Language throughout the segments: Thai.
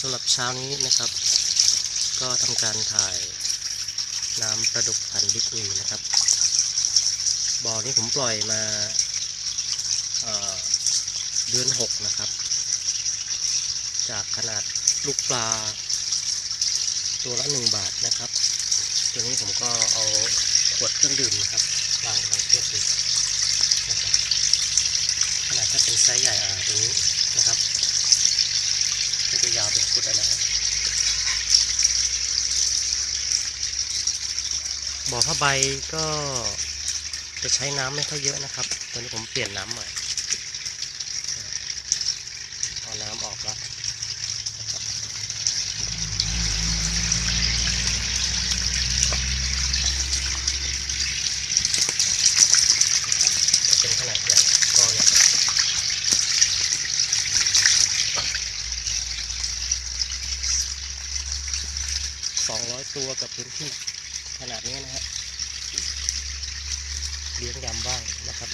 สำหรับเช้านี้นะครับ ก็ทำการถ่ายน้ำประดุกพันธุ์บิ๊กอุยนะครับบ่อนี้ผมปล่อยมาเเดือนหกนะครับ จากขนาดลูกปลา ตัวละหนึ่งบาทนะครับ ตัวนี้ผมก็เอาขวดเครื่องดื่มนะครับวางวางเทียบดูนะครับขนาดถ้าเป็นไซส์ใหญ่อ่าตัวนี้นะครับ จะยาวเป็นฟุตอะนะครับบ่อผ้าใบก็จะใช้น้ำไม่ค่อยเยอะนะครับ ตอนนี้ผมเปลี่ยนน้ำใหม่เอาน้ำออกแล้วนะครับ จะเป็นขนาดใหญ่ก็เนี่ยสองร้อย ตัวกับพื้นที่ขนาดนี้นะฮะเลี้ยงยำบ้างนะครับ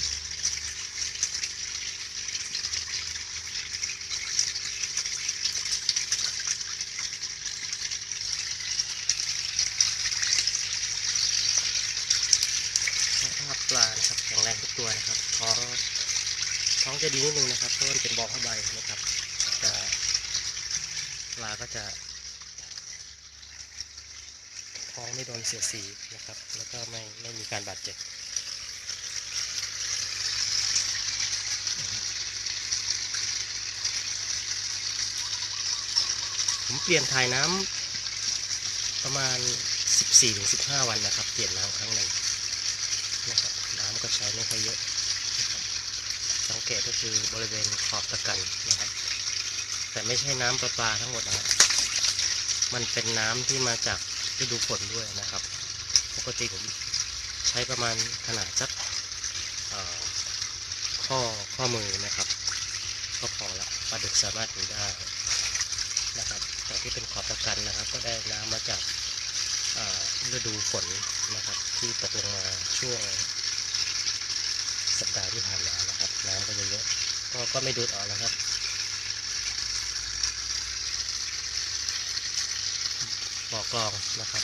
ภาพปลานะครับแข็งแรงทุกตัวนะครับ ท้องท้องจะดีนิดนึงนะครับเพราะมันเป็นบ่อผ้าใบนะครับจะปลาก็จะ ท้องไม่โดนเสียสีนะครับ แล้วก็ไม่ไม่มีการบาดเจ็บผมเปลี่ยนถ่ายน้ำประมาณ 14-15 วันนะครับ เปลี่ยนน้ำครั้งหนึ่งนะครับน้ำก็ใช้ไม่ค่อยเยอะ สังเกตก็คือบริเวณขอบตะกันนะครับ แต่ไม่ใช่น้ำประปาทั้งหมดนะครับ มันเป็นน้ำที่มาจาก ฤดูฝนด้วยนะครับ ปกติผมใช้ประมาณขนาดสักข้อข้อมือนะครับ ก็พอละปลาดุกสามารถอยู่ได้นะครับแต่ที่เป็นขอบตะกันนะครับ ก็ได้น้ำมาจากฤดูฝนนะครับ ที่ตกลงมาช่วงสัปดาห์ที่ผ่านมานะครับ น้ำก็จะเยอะก็ก็ไม่ดูดออกนะครับ บ่อกรองนะครับ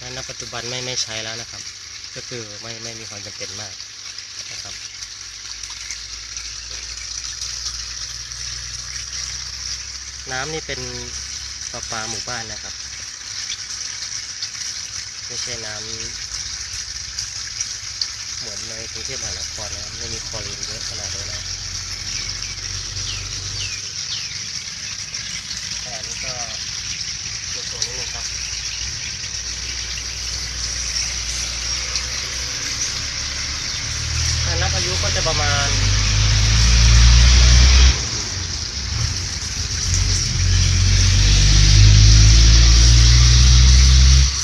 นั้นปัจจุบันไม่ไม่ใช้แล้วนะครับ ก็คือไม่ไม่มีความจำเป็นมากนะครับน้ำนี่เป็นประปาหมู่บ้านนะครับ ไม่ใช่น้ำเหมือนในกรุงเทพมหานครนะไม่มีคลอรีนเยอะแต่อันนี้ก็เกี่ยวตัวนิดนึงครับ ถ้านับอายุก็ จะประมาณ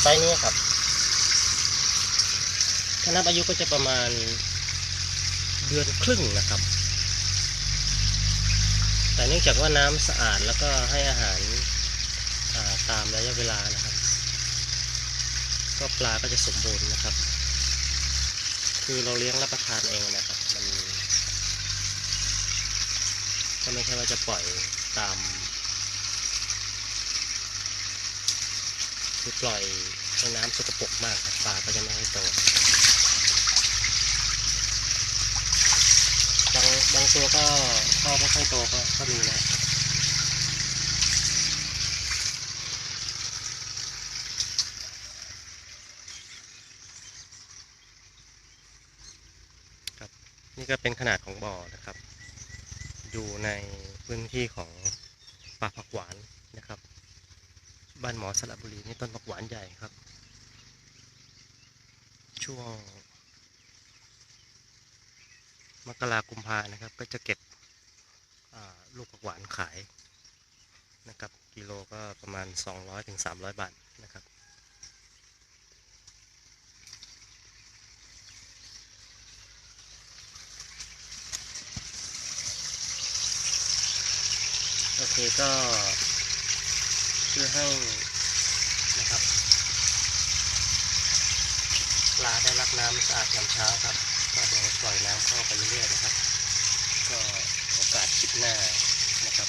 ไซส์นี้ครับถ้านับอายุก็จะประมาณเดือนครึ่งนะครับ แต่เนื่องจากว่าน้ำสะอาดแล้วก็ให้อาหารอาตามระยะเวลานะครับ ก็ปลาก็จะสมบูรณ์นะครับ คือเราเลี้ยงรับประทานเองนะครับ มัน ก็ไม่ใช่ว่าจะปล่อยตาม คือปล่อยให้น้ำสกปรกมากปลาก็จะไม่ให้โตบางบางตัวก็ก็ไม่ค่อยโตก็ก็มีนะนี่ก็เป็นขนาดของบ่อนะครับ อยู่ในพื้นที่ของป่าผักหวานนะครับ บ้านหมอสระบุรีนี่ต้นผักหวานใหญ่ครับ ช่วงมกรากุมภานะครับ ก็จะเก็บลูกผักหวานขายนะครับ กิโลก็ประมาณ 200-300ถึง300บาทนะครับ เคก็เพื่อให้นะครับปลาได้รับน้ำสะอาดยามเช้าครับ ก็เดี๋ยวปล่อยน้ำเข้าไปเรื่อยๆนะครับ ก็โอกาสคลิปหน้านะครับ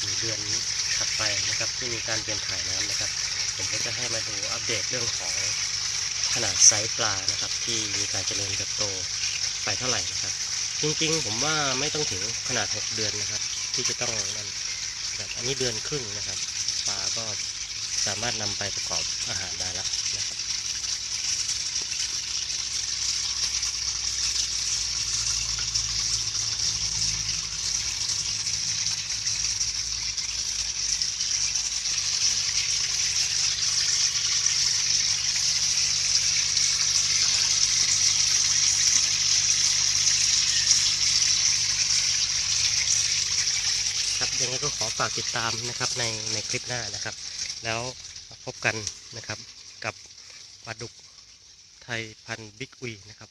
หรือเดือนถัดไปนะครับ ที่มีการเปลี่ยนถ่ายน้ำนะครับ ผมก็จะให้มาดูอัปเดตเรื่องของขนาดไซส์ปลานะครับ ที่มีการเจริญเติบโตไปเท่าไหร่นะครับ จริงๆ ผมว่าไม่ต้องถึงขนาด 6 เดือนนะครับ ที่จะต้องนั่นแบบอันนี้เดือนครึ่งนะครับปลาก็สามารถนำไปประกอบอาหารได้แล้วนะครับ ครับยังไง ก็ขอฝากติดตามนะครับในในคลิปหน้านะครับ แล้วพบกันนะครับกับปลาดุกไทยพันธุ์บิ๊กอุยนะครับ